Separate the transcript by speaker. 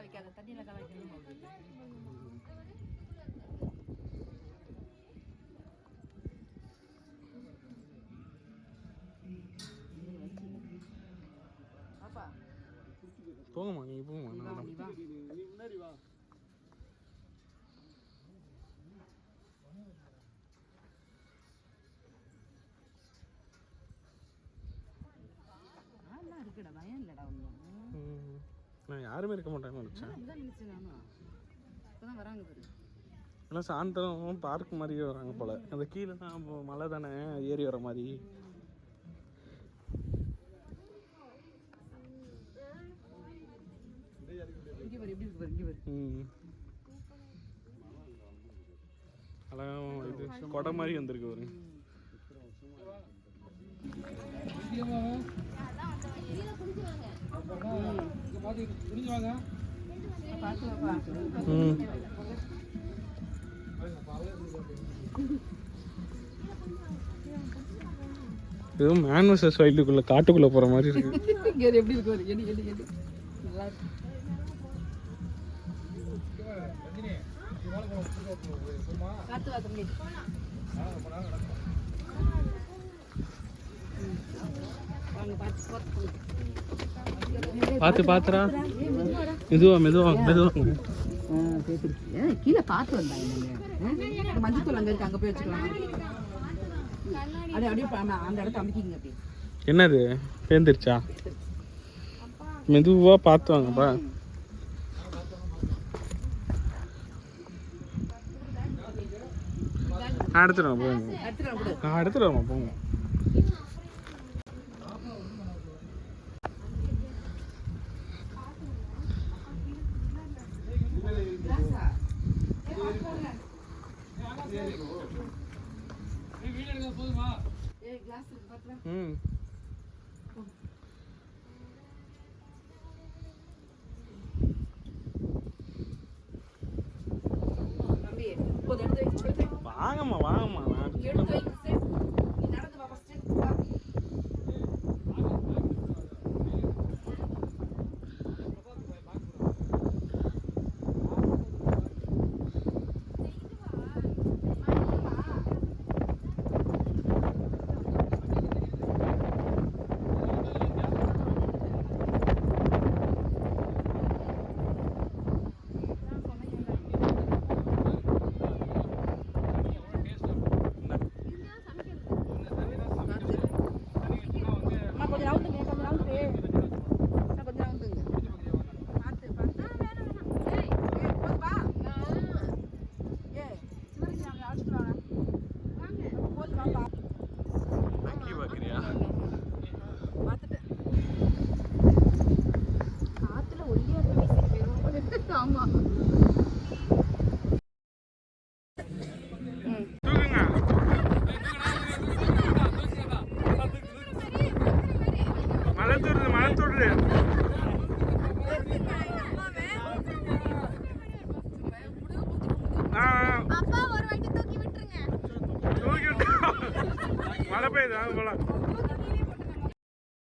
Speaker 1: வைக்காத தண்ணியில கல பாப்பா.
Speaker 2: போங்கம்மா நீங்கள் போங்கம்மா.
Speaker 3: முன்னாடி வா.
Speaker 1: இருக்குடா. பயம் இல்லடா ஒன்றும்.
Speaker 2: நான் யாருமே இருக்க மாட்டேன்னு நினச்சேன்.
Speaker 1: இப்பதான் வராங்க பாரு.
Speaker 2: எல்லாம் சாயந்தரம் பார்க் மாதிரியே வராங்க போல. அந்த கீழே தான் மலை தானே ஏறி வர மாதிரி.
Speaker 1: இங்கே பாரு எப்படி இருக்கு பாரு இங்கே பாரு.
Speaker 2: ம். அழகா இது கொடை மாதிரி வந்திருக்கு பாருங்க ஏதோ மேன் வர்சஸ் வைல்டுக்குள்ள காட்டுக்குள்ள போற மாதிரி இருக்கு.
Speaker 1: எப்படி இருக்கு பாரு. எடி எடி எடி நல்லா இருக்கு. காத்து வா தம்பி. ம். வாங்க பார்த்து பார்த்து
Speaker 2: பார்த்து பார்த்துடா. மெதுவா மெதுவா மெதுவா.
Speaker 1: கீழே பார்த்து வந்தா என்னங்க? மஞ்சத்தூள் அங்கே இருக்கு அங்கே போய் வச்சுக்கலாம். அப்படியே அந்த இடத்த அமைக்கிங்க அப்படியே.
Speaker 2: என்னது? பேந்துருச்சா? மெதுவா பார்த்து வாங்கப்பா நான் எடுத்துடுவேன் போங்க. நான் எடுத்துடுவேன் போங்க.
Speaker 4: ಹ್ಮ್ விட்டுருங்க.
Speaker 2: தூக்கி விட்டு மழை பெய்யுது வாங்க போலாம்